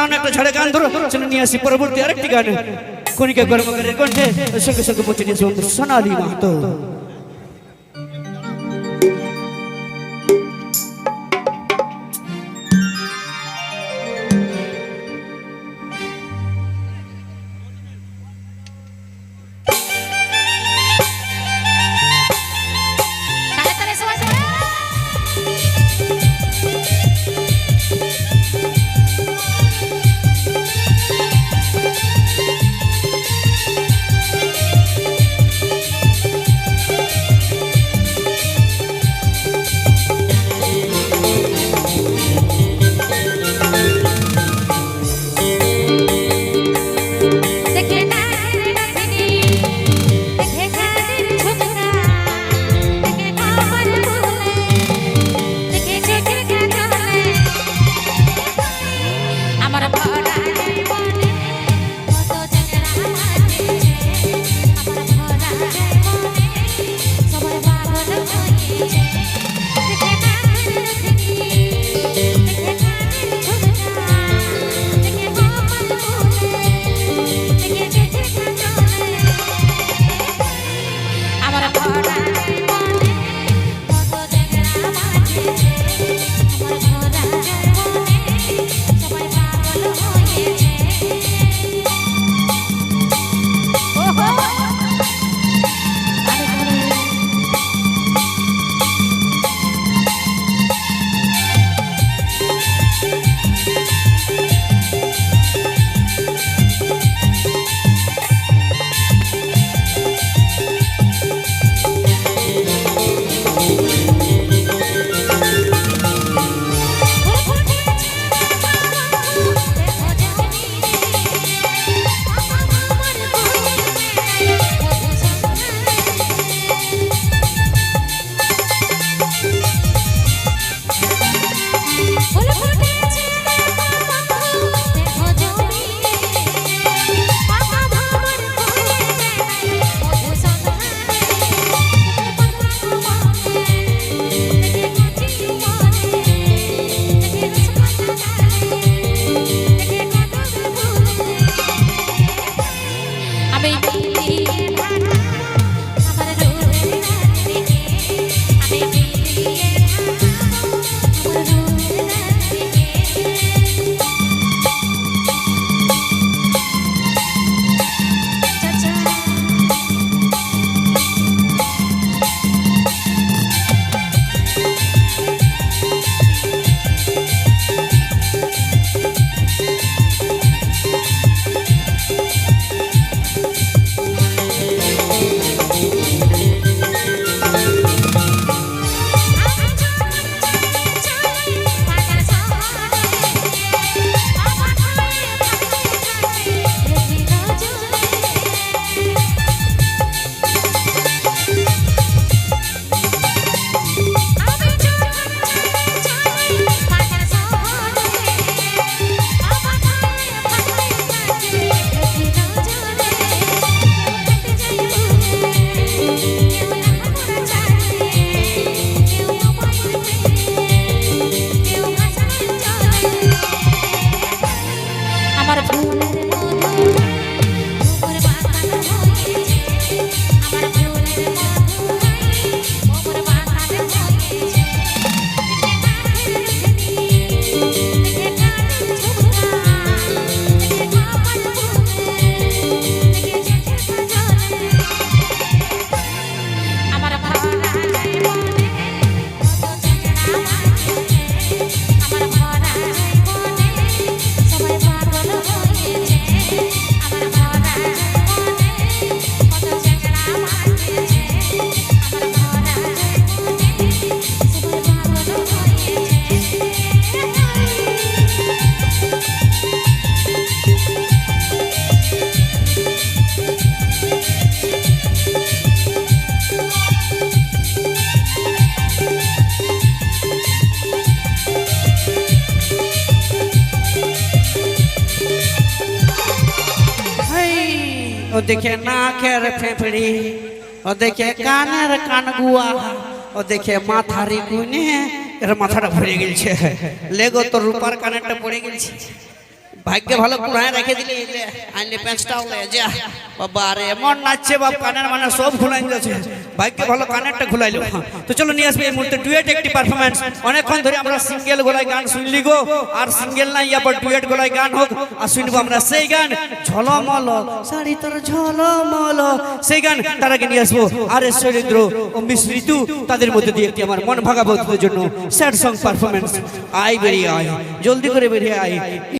গান একটা ছাড়ে গান ধরো চলে নিয়ে আসি পরবর্তী আরেকটি গান। কণিকা করে কণ্ঠে সঙ্গে সঙ্গে পৌঁছে দিয়েছে সোনালি মাহাতো। ওদিকে নাকের ফেঁপড়ি ওদিকে কানের কানগুয়া, ওদিকে মাথারি গুনে এর মাথাটা ভরে গেছে লেগো তোর রূপার কানেরটা পড়ে গেছে ভাগ্যে ভালো কুড়ায় রেখে দিলে আইনে প্যাঁচটাও লে যা, বাবা রে এমন নাচছে, বাপ, কানের মানে সব খুলাই যাচ্ছে ভাগ্যে ভালো কানেরটা খুলাইলো তো চলো নিয়ে আসবে এই মুহূর্তে ডুয়েট একটি পারফরমেন্স অনেকক্ষণ ধরে আমরা সিঙ্গেল গলায় গান শুনলি গো, আর সিঙ্গেল নাই ইয়ারপর ডুয়েট গলায় গান হোক, আর শুনব আমরা সেই গান, ঝলমল, শাড়ি তোর ঝলমল, সেই গান। তার আগে নিয়ে আসব আর এস শৈলেন্দ্র মিস ঋতু, তাদের মধ্যে দিয়ে একটি আমার মন ভাগা বন্ধুদের জন্য স্যাড সং পারফরমেন্স আই বেরিয়ে আয়, জলদি করে বেরিয়ে আয়।